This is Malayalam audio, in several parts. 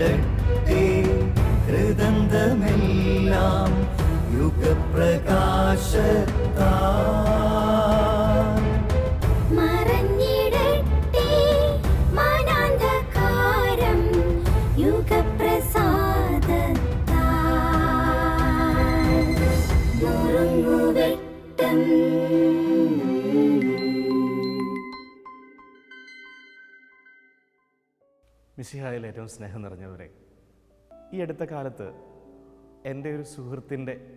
ഇറങ്ങിടട്ടെ ഹൃദന്തമെല്ലാം യുഗപ്രകാശത്താ മിശിഹായിൽ ഏറ്റവും സ്നേഹം നിറഞ്ഞവരെ ഈ അടുത്ത കാലത്ത് എന്റെ ഒരു സുഹൃത്തിന്റെ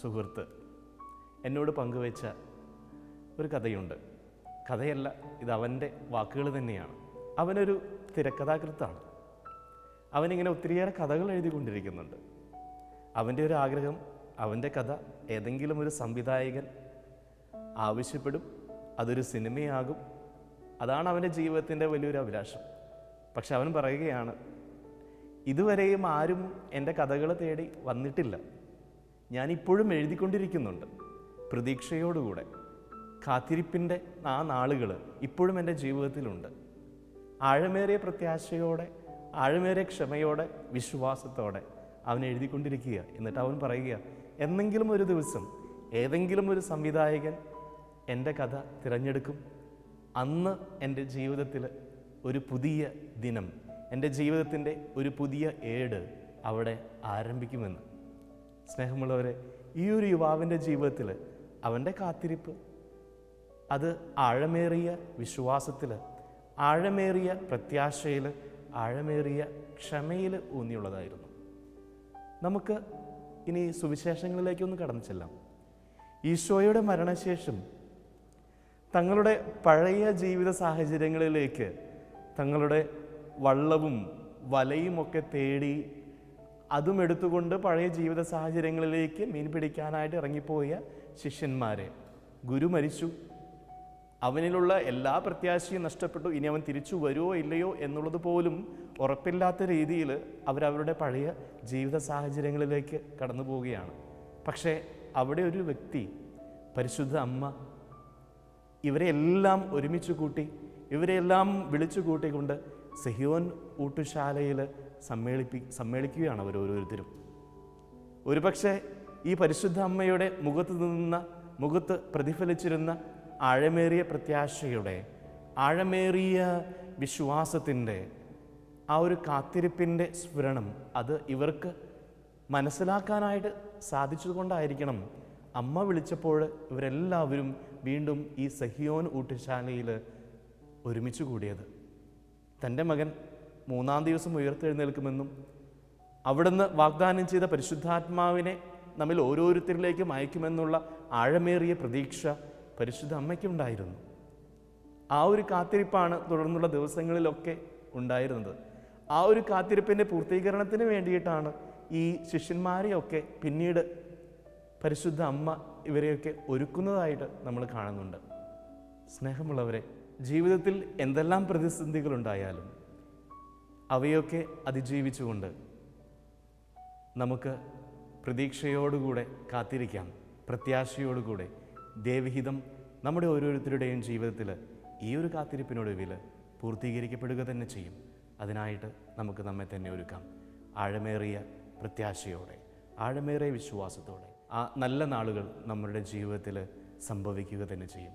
സുഹൃത്ത് എന്നോട് പങ്കുവച്ച ഒരു കഥയുണ്ട്. കഥയല്ല ഇത് അവന്റെ വാക്കുകൾ തന്നെയാണ്. അവനൊരു തിരക്കഥാകൃത്താണ്. അവനിങ്ങനെ ഒത്തിരിയേറെ കഥകൾ എഴുതിക്കൊണ്ടിരിക്കുന്നുണ്ട്. അവന്റെ ഒരു ആഗ്രഹം അവന്റെ കഥ ഏതെങ്കിലും ഒരു സംവിധായകൻ ആവശ്യപ്പെടും അതൊരു സിനിമയാകും അതാണ് അവന്റെ ജീവിതത്തിന്റെ വലിയൊരു അഭിലാഷം. പക്ഷെ അവൻ പറയുകയാണ് ഇതുവരെയും ആരും എന്റെ കഥകൾ തേടി വന്നിട്ടില്ല. ഞാനിപ്പോഴും എഴുതിക്കൊണ്ടിരിക്കുന്നുണ്ട്. പ്രതീക്ഷയോടുകൂടെ. കാത്തിരിപ്പിന്റെ ആ നാളുകൾ ഇപ്പോഴും എന്റെ ജീവിതത്തിലുണ്ട്. ആഴമേറിയ പ്രത്യാശയോടെ ആഴമേറിയ ക്ഷമയോടെ വിശ്വാസത്തോടെ അവൻ എഴുതിക്കൊണ്ടിരിക്കുക. എന്നിട്ട് അവൻ പറയുക എന്നെങ്കിലും ഒരു ദിവസം ഏതെങ്കിലും ഒരു സംവിധായകൻ എന്റെ കഥ തിരഞ്ഞെടുക്കും. അന്ന് എന്റെ ജീവിതത്തിൽ ഒരു പുതിയ ദിനം എന്റെ ജീവിതത്തിന്റെ ഒരു പുതിയ ഏട് അവിടെ ആരംഭിക്കുമെന്ന്. സ്നേഹമുള്ളവരെ ഈ ഒരു യുവാവിന്റെ ജീവിതത്തിൽ അവന്റെ കാത്തിരിപ്പ് അത് ആഴമേറിയ വിശ്വാസത്തിൽ ആഴമേറിയ പ്രത്യാശയിൽ ആഴമേറിയ ക്ഷമയിൽ ഊന്നിയുള്ളതായിരുന്നു. നമുക്ക് ഇനി സുവിശേഷങ്ങളിലേക്കൊന്ന് കടന്നു ചെല്ലാം. ഈശോയുടെ മരണശേഷം തങ്ങളുടെ പഴയ ജീവിത സാഹചര്യങ്ങളിലേക്ക് തങ്ങളുടെ വള്ളവും വലയുമൊക്കെ തേടി അതും എടുത്തുകൊണ്ട് പഴയ ജീവിത സാഹചര്യങ്ങളിലേക്ക് മീൻ പിടിക്കാനായിട്ട് ഇറങ്ങിപ്പോയ ശിഷ്യന്മാരെ. ഗുരു മരിച്ചു. അവനിലുള്ള എല്ലാ പ്രത്യാശയും നഷ്ടപ്പെട്ടു. ഇനി അവൻ തിരിച്ചു വരുമോ ഇല്ലയോ എന്നുള്ളത് പോലും ഉറപ്പില്ലാത്ത രീതിയിൽ അവരവരുടെ പഴയ ജീവിത സാഹചര്യങ്ങളിലേക്ക് കടന്നു പോവുകയാണ്. പക്ഷേ അവിടെ ഒരു വ്യക്തി പരിശുദ്ധ അമ്മ ഇവരെ എല്ലാം ഒരുമിച്ച് കൂട്ടി ഇവരെല്ലാം വിളിച്ചു കൂട്ടിക്കൊണ്ട് സെഹിയോൻ ഊട്ടുശാലയിൽ സമ്മേളിപ്പി സമ്മേളിക്കുകയാണ് അവർ ഓരോരുത്തരും. ഒരുപക്ഷെ ഈ പരിശുദ്ധ അമ്മയുടെ മുഖത്ത് നിന്ന മുഖത്ത് പ്രതിഫലിച്ചിരുന്ന ആഴമേറിയ പ്രത്യാശയുടെ ആഴമേറിയ വിശ്വാസത്തിന്റെ ആ ഒരു കാത്തിരിപ്പിന്റെ സ്ഫുരണം അത് ഇവർക്ക് മനസ്സിലാക്കാനായിട്ട് സാധിച്ചതുകൊണ്ടായിരിക്കണം അമ്മ വിളിച്ചപ്പോൾ ഇവരെല്ലാവരും വീണ്ടും ഈ സഹിയോൻ ഊട്ടുശാലയിൽ ഒരുമിച്ച് കൂടിയത്. തന്റെ മകൻ മൂന്നാം ദിവസം ഉയർത്തെഴുന്നേൽക്കുമെന്നും അവിടുന്ന് വാഗ്ദാനം ചെയ്ത പരിശുദ്ധാത്മാവിനെ നമ്മിൽ ഓരോരുത്തരിലേക്കും അയക്കുമെന്നുള്ള ആഴമേറിയ പ്രതീക്ഷ പരിശുദ്ധ അമ്മയ്ക്കുണ്ടായിരുന്നു ആ ഒരു കാത്തിരിപ്പാണ് തുടർന്നുള്ള ദിവസങ്ങളിലൊക്കെ ഉണ്ടായിരുന്നത്. ആ ഒരു കാത്തിരിപ്പിന്റെ പൂർത്തീകരണത്തിന് വേണ്ടിയിട്ടാണ് ഈ ശിഷ്യന്മാരെയൊക്കെ പിന്നീട് പരിശുദ്ധ അമ്മ ഇവരെയൊക്കെ ഒരുക്കുന്നതായിട്ട് നമ്മൾ കാണുന്നുണ്ട്. സ്നേഹമുള്ളവരെ ജീവിതത്തിൽ എന്തെല്ലാം പ്രതിസന്ധികളുണ്ടായാലും അവയൊക്കെ അതിജീവിച്ചുകൊണ്ട് നമുക്ക് പ്രതീക്ഷയോടുകൂടെ കാത്തിരിക്കാം പ്രത്യാശയോടുകൂടെ. ദേവഹിതം നമ്മുടെ ഓരോരുത്തരുടെയും ജീവിതത്തിൽ ഈ ഒരു കാത്തിരിപ്പിനൊടുവിൽ പൂർത്തീകരിക്കപ്പെടുക തന്നെ ചെയ്യും. അതിനായിട്ട് നമുക്ക് നമ്മെ തന്നെ ഒരുക്കാം. ആഴമേറിയ പ്രത്യാശയോടെ ആഴമേറിയ വിശ്വാസത്തോടെ ആ നല്ല നാളുകൾ നമ്മുടെ ജീവിതത്തിൽ സംഭവിക്കുക തന്നെ ചെയ്യും.